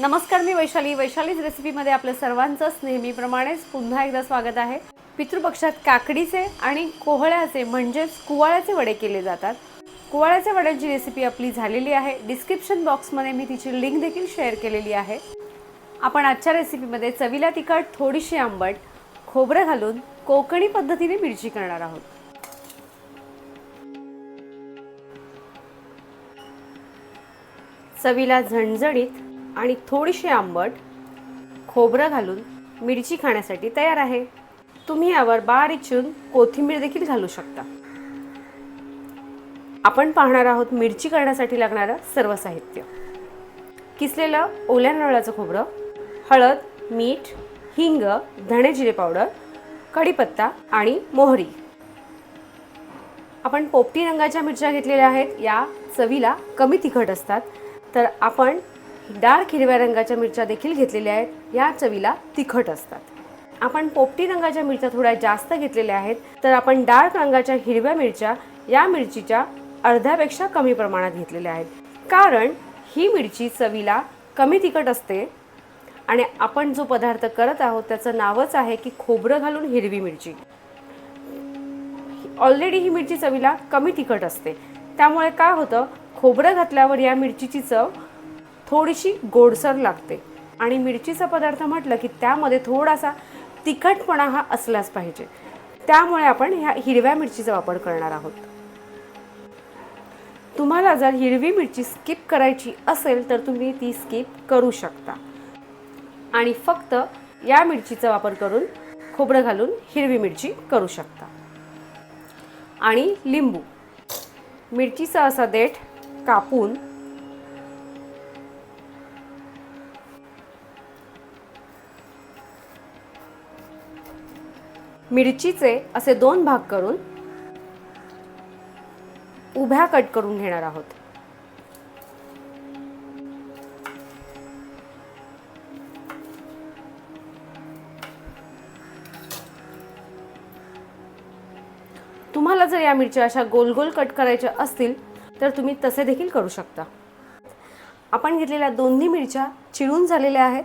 नमस्कार मी वैशाली. वैशालीज रेसिपीमध्ये आपलं सर्वांचंच नेहमीप्रमाणेच पुन्हा एकदा स्वागत आहे. पितृपक्षात काकडीचे आणि कोहळ्याचे म्हणजेच कुवाळ्याचे वडे केले जातात. कुवाळ्याच्या वड्यांची रेसिपी आपली झालेली आहे. डिस्क्रिप्शन बॉक्समध्ये मी तिची लिंक देखील शेअर केलेली आहे. आपण आजच्या रेसिपीमध्ये चवीला तिखट थोडीशी आंबट खोबरं घालून कोकणी पद्धतीने मिरची करणार आहोत. चवीला झणझणीत आणि थोडीशी आंबट खोबरं घालून मिरची खाण्यासाठी तयार आहे. तुम्ही यावर बार इचून कोथिंबीर देखील घालू शकता. आपण पाहणार आहोत मिरची करण्यासाठी लागणारं सर्व साहित्य. किसलेलं ओल्या नारळाचं खोबरं हळद मीठ हिंग धणे जिरे पावडर कढीपत्ता आणि मोहरी. आपण पोपटी रंगाच्या मिरच्या घेतलेल्या आहेत. या चवीला कमी तिखट असतात. तर आपण डार्क हिरव्या रंगाच्या मिरच्या देखील घेतलेल्या आहेत. या चवीला तिखट असतात. आपण पोपटी रंगाच्या मिरच्या थोड्या जास्त घेतलेल्या आहेत तर आपण डार्क रंगाच्या हिरव्या मिरच्या या मिरचीच्या अर्ध्यापेक्षा कमी प्रमाणात घेतलेल्या आहेत. कारण ही मिरची चवीला कमी तिखट असते आणि आपण जो पदार्थ करत आहोत त्याचं नावच आहे की खोबरं घालून हिरवी मिरची. ऑलरेडी ही मिरची चवीला कमी तिखट असते. त्यामुळे काय होतं? खोबरं घातल्यावर या मिरचीची चव थोडीशी गोडसर लागते. आणि मिरचीचा पदार्थ म्हटलं की त्यामध्ये थोडासा तिखटपणा हा असलाच पाहिजे. त्यामुळे आपण ह्या हिरव्या मिरचीचा वापर करणार आहोत. तुम्हाला जर हिरवी मिरची स्किप करायची असेल तर तुम्ही ती स्किप करू शकता. आणि फक्त या मिरचीचा वापर करून खोबरं घालून हिरवी मिरची करू शकता. आणि लिंबू. मिरचीचा असा देठ कापून मिरचीचे असे दोन भाग करून उभ्या कट करून घेणार आहोत. तुम्हाला जर या मिरच्या अशा गोल गोल कट करायच्या असतील तर तुम्ही तसे देखील करू शकता. आपण घेतलेल्या दोन्ही मिरच्या चिरून झालेल्या आहेत.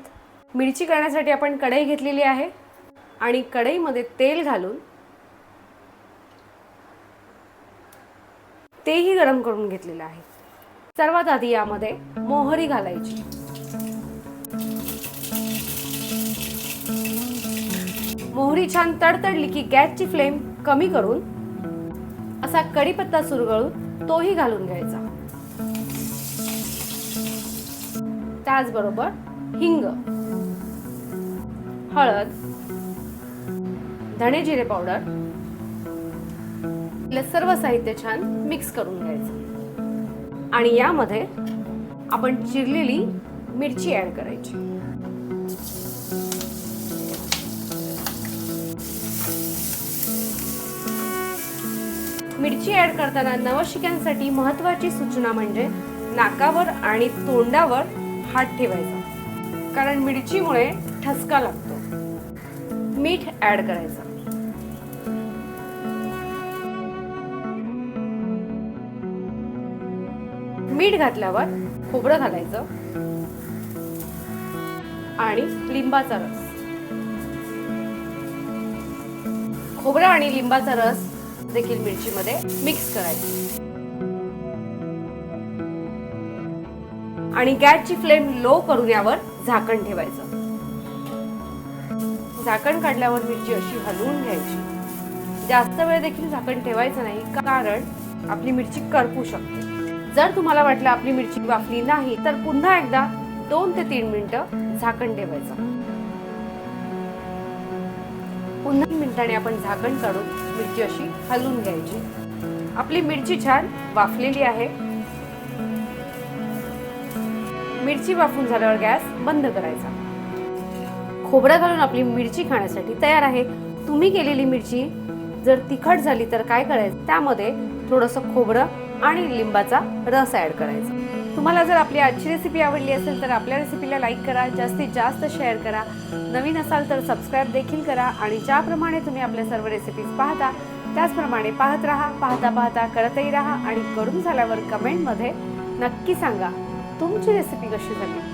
मिरची करण्यासाठी आपण कढई घेतलेली आहे. आणि कढईमध्ये तेल घालून तेही गरम करून घेतलेलं आहे. सर्वात आधी यामध्ये मोहरी घालायची. मोहरी छान तडतडली की गॅसची फ्लेम कमी करून असा कढीपत्ता सुरगळून तोही घालून घ्यायचा. त्याचबरोबर हिंग हळद धणे जिरे पावडर आपलं सर्व साहित्य छान मिक्स करून घ्यायचं. आणि यामध्ये आपण चिरलेली मिरची ऍड करायची. मिरची ऍड करताना नवशिक्यांसाठी महत्वाची सूचना म्हणजे नाकावर आणि तोंडावर हात ठेवायचा. कारण मिरचीमुळे ठसका लागतो. मीठ ऍड करायचं. मीठ घातल्यावर खोबरं घालायचं. आणि लिंबाचा रस. खोबरं आणि लिंबाचा रस देखील मिरचीमध्ये मिक्स करायचं. आणि गॅसची फ्लेम लो करून यावर झाकण ठेवायचं. झाकण काढल्यावर मिरची अशी हलवून घ्यायची. जास्त वेळ देखील झाकण ठेवायचं नाही कारण आपली मिरची करपू शकते. जर तुम्हाला वाटलं आपली मिरची वाफली नाही तर पुन्हा एकदा दोन ते तीन मिनिटं झाकण ठेवायचं. पुन्हा मिनिटाने आपण झाकण काढून मिरची अशी हलवून घ्यायची. आपली मिरची छान वाफलेली आहे. मिरची वाफून झाल्यावर गॅस बंद करायचा. खोबरं घालून आपली मिरची खाण्यासाठी तयार आहे. तुम्ही केलेली मिरची जर तिखट झाली तर काय करायचं? त्यामध्ये थोडंसं खोबरं आणि लिंबाचा रस ॲड करायचा. तुम्हाला जर आपली आजची रेसिपी आवडली असेल तर आपल्या रेसिपीला लाईक करा जास्तीत जास्त शेअर करा. नवीन असाल तर सबस्क्राईब देखील करा आणि ज्याप्रमाणे तुम्ही आपल्या सर्व रेसिपीज पाहता त्याचप्रमाणे पाहत राहा पाहता पाहता करतही राहा आणि करून झाल्यावर कमेंटमध्ये नक्की सांगा तुमची रेसिपी कशी झाली?